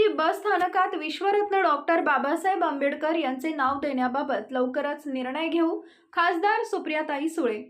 बस स्थानकात विश्वरत्न डॉक्टर बाबासाहेब आंबेडकर यांचे नाव देण्याबाबत लवकरच निर्णय घेऊ खासदार सुप्रियाताई सुळे.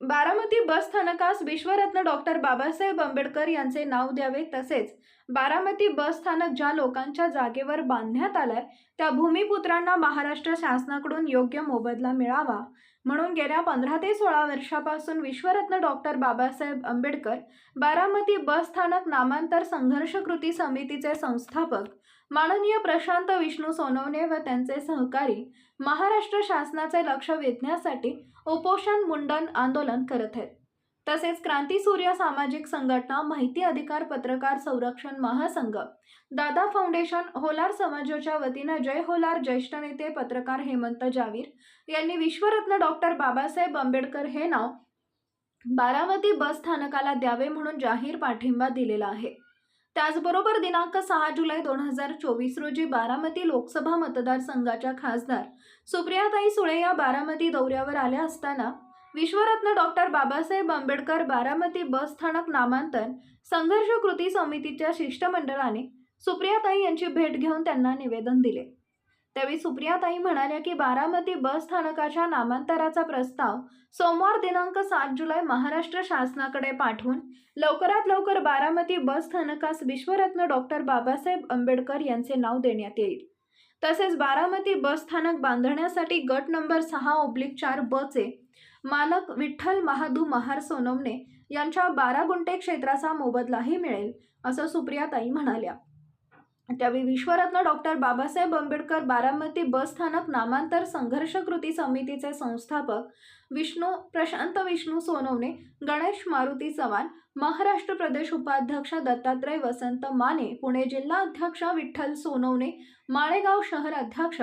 बारामती बस स्थानकास विश्वरत्न डॉक्टर बाबासाहेब आंबेडकर यांचे नाव द्यावे तसेच बारामती बस स्थानक ज्या लोकांच्या जागेवर बांधण्यात आलंय त्या भूमिपुत्रांना महाराष्ट्र शासनाकडून योग्य मोबदला मिळावा म्हणून गेल्या पंधरा ते सोळा वर्षापासून विश्वरत्न डॉक्टर बाबासाहेब आंबेडकर बारामती बस स्थानक नामांतर संघर्ष कृती समितीचे संस्थापक माननीय प्रशांत विष्णू सोनवणे व त्यांचे सहकारी महाराष्ट्र शासनाचे लक्ष वेधण्यासाठी उपोषण मुंडन आंदोलन करत आहेत. तसेच क्रांती सूर्य सामाजिक संघटना माहिती अधिकार पत्रकार संरक्षण महासंघ दादा फाउंडेशन होलार समाजाच्या वतीनं जय होलार ज्येष्ठ नेते पत्रकार हेमंत जावीर यांनी विश्वरत्न डॉक्टर बाबासाहेब आंबेडकर हे नाव बारामती बस स्थानकाला द्यावे म्हणून जाहीर पाठिंबा दिलेला आहे. त्याचबरोबर दिनांक सहा जुलै दोन हजार चोवीस रोजी बारामती लोकसभा मतदारसंघाच्या खासदार सुप्रियाताई सुळे या बारामती दौऱ्यावर आल्या असताना विश्वरत्न डॉक्टर बाबासाहेब आंबेडकर बारामती बस स्थानक नामांतर संघर्ष कृती समितीच्या शिष्टमंडळाने सुप्रियाताई यांची भेट घेऊन त्यांना निवेदन दिले. त्यावेळी सुप्रियाताई म्हणाल्या की बारामती बस स्थानकाच्या नामांतराचा प्रस्ताव सोमवार दिनांक सात जुलै महाराष्ट्र शासनाकडे पाठवून लवकरात लवकर बारामती बस स्थानकास विश्वरत्न डॉक्टर बाबासाहेब आंबेडकर यांचे नाव देण्यात येईल. तसेच बारामती बस स्थानक बांधण्यासाठी गट नंबर सहा ओब्लिक चार बचे मालक विठ्ठल महादू महार सोनवणे यांच्या बारा गुंठे क्षेत्राचा मोबदलाही मिळेल असं सुप्रियाताई म्हणाल्या. त्यावेळी विश्वरत्न डॉक्टर बाबासाहेब आंबेडकर बारामती बस स्थानक नामांतर संघर्ष कृती समितीचे संस्थापक विष्णू प्रशांत विष्णू सोनवणे गणेश मारुती चव्हाण महाराष्ट्र प्रदेश उपाध्यक्ष दत्तात्रय वसंत माने पुणे जिल्हा अध्यक्ष विठ्ठल सोनवणे माळेगाव शहर अध्यक्ष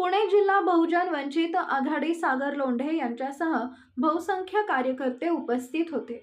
पुणे जिल्हा बहुजन वंचित आघाडी सागर लोंढे यांच्यासह बहुसंख्य कार्यकर्ते उपस्थित होते.